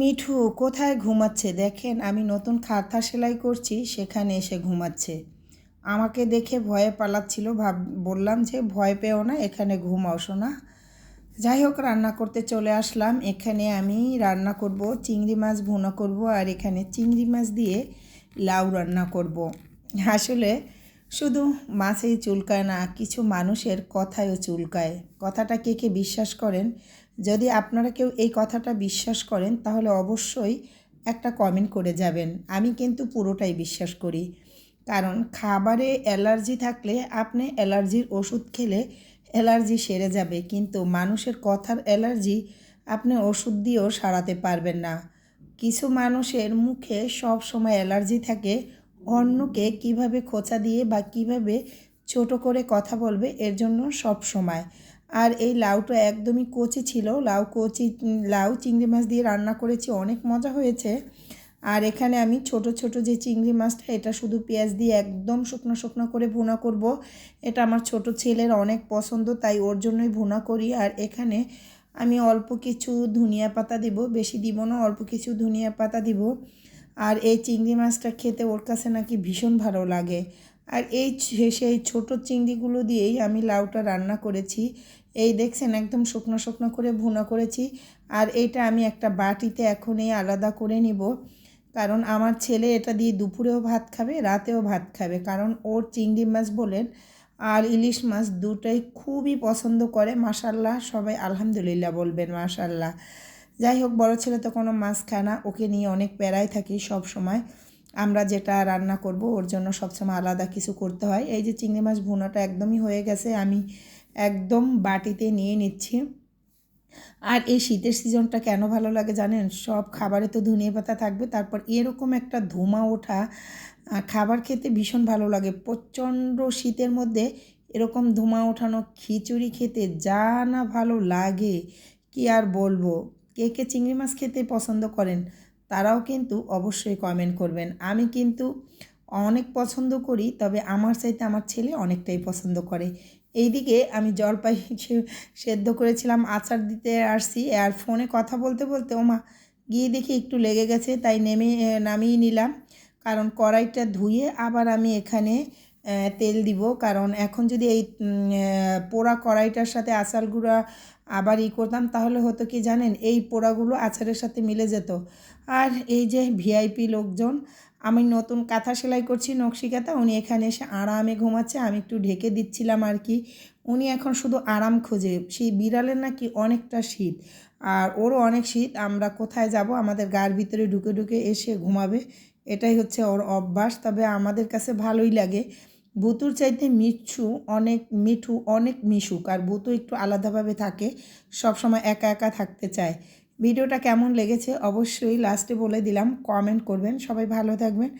মিঠু, কোথায় ঘুমাচ্ছে? দেখেন, আমি নতুন খাতা সেলাই করছি, সেখানে এসে ঘুমাচ্ছে। আমাকে দেখে ভয়ে পালাচ্ছিল, ভাব, বললাম যে, ভয় পেও না, এখানে ঘুমাও শোনা যাই হোক, রান্না করতে চলে আসলাম। এখানে আমি রান্না করব, চিংড়ি মাছ ভুনা করব, আর এখানে চিংড়ি মাছ দিয়ে লাউ রান্না করব। আসলে শুধু মাছেই চুলকায় না, কিছু মানুষের কথায়ও চুলকায়। কথাটা কে কে বিশ্বাস করেন? যদি আপনারা কেউ এই কথাটা বিশ্বাস করেন, তাহলে অবশ্যই একটা কমেন্ট করে যাবেন। আমি কিন্তু পুরোটাই বিশ্বাস করি। কারণ খাবারে অ্যালার্জি থাকলে আপনি অ্যালার্জির ওষুধ খেলে অ্যালার্জি সেরে যাবে। কিন্তু মানুষের কথার অ্যালার্জি আপনি ওষুধ দিয়েও সারাতে পারবেন না। কিছু মানুষের মুখে সব সময় অ্যালার্জি থাকে অন্যকে কীভাবে খোঁচা দিয়ে বা কীভাবে ছোট করে কথা বলবে, এর জন্য সব সময়। আর এই লাউটা একদমই কচি ছিল। লাউ কচি, লাউ চিংড়ি মাছ দিয়ে রান্না করেছি, অনেক মজা হয়েছে। আর এখানে আমি ছোট ছোট যে চিংড়ি মাছটা, এটা শুধু পেঁয়াজ দিয়ে একদম শুকনো শুকনো করে ভুনা করব। এটা আমার ছোট ছেলের অনেক পছন্দ, তাই ওর জন্যই ভুনা করি। আর এখানে আমি অল্প কিছু ধনিয়া পাতা দিব, বেশি দিব না, অল্প কিছু ধনিয়া পাতা দিব। আর এই চিংড়ি মাছটা খেতে ওর কাছে নাকি ভীষণ ভালো লাগে। আর এই সেই ছোট চিংড়িগুলো দিয়েই আমি লাউটা রান্না করেছি। এই দেখছেন একদম শুকনো শুকনো করে ভুনা করেছি। আর এইটা আমি একটা বাটিতে এখনই আলাদা করে নিব। কারণ আমার ছেলে এটা দিয়ে দুপুরেও ভাত খাবে, রাতেও ভাত খাবে। কারণ ওর চিংড়ি মাছ বলেন আর ইলিশ মাছ দুটোই খুবই পছন্দ করে। মাসাল্লাহ সবাই আলহামদুলিল্লাহ বলবেন মাসাল্লাহ যাই হোক, বড় ছেলে তো কোনো মাছ খায় না। ওকে নিয়ে অনেক প্যারায় থাকি সব সময়। আমরা যেটা রান্না করব, ওর জন্য সবসময় আলাদা কিছু করতে হয়। এই যে চিংড়ি মাছ ভুনাটা একদমই হয়ে গেছে, আমি একদম বাটিতে নিয়ে নিচ্ছি। আর এই শীতের সিজনটা কেন ভালো লাগে জানেন? সব খাবারে তো ধনিয়া পাতা থাকবে, তারপর এরকম একটা ধুমা ওঠা খাবার খেতে ভীষণ ভালো লাগে। প্রচণ্ড শীতের মধ্যে এরকম ধুমা ওঠানো খিচুড়ি খেতে যা না ভালো লাগে, কি আর বলব? কে কে চিংড়ি মাছ খেতে পছন্দ করেন, তারাও কিন্তু অবশ্যই কমেন্ট করবেন। আমি কিন্তু অনেক পছন্দ করি, তবে আমার চাইতে আমার ছেলে অনেকটাই পছন্দ করে। এইদিকে আমি জলপাই সেদ্ধ করেছিলাম, আচার দিতে আসছি, আর ফোনে কথা বলতে বলতে, ওমা, গিয়ে দেখি একটু লেগে গেছে, তাই নেমে নামিয়ে নিলাম। কারণ কড়াইটা ধুয়ে আবার আমি এখানে তেল দিব। কারণ এখন যদি এই পোড়া কড়াইটার সাথে আচার গুঁড়া আবার ই করতাম, তাহলে হতো কি জানেন, এই পোড়াগুলো আচারের সাথে মিলে যেত। আর এই যে ভিআইপি লোকজন, আমি নতুন কাঁথা সেলাই করছি নকশি কাঁথা উনি এখানে এসে আরামে ঘুমাচ্ছে, আমি একটু ঢেকে দিচ্ছিলাম আর কি। উনি এখন শুধু আরাম খোঁজে, সেই বিড়ালের নাকি অনেকটা শীত। আর ওরও অনেক শীত, আমরা কোথায় যাব, আমাদের গার ভিতরে ঢুকে ঢুকে এসে ঘুমাবে, এটাই হচ্ছে ওর অভ্যাস। তবে আমাদের কাছে ভালোই লাগে বুতুর চাইতে মিঠু অনেক মিঠু অনেক মিশুক, আর ভুতু একটু আলাদাভাবে থাকে সব সময় একা একা থাকতে চায়। ভিডিওটা কেমন লেগেছে অবশ্যই লাস্টে বলে দিলাম, কমেন্ট করবেন। সবাই ভালো থাকবেন।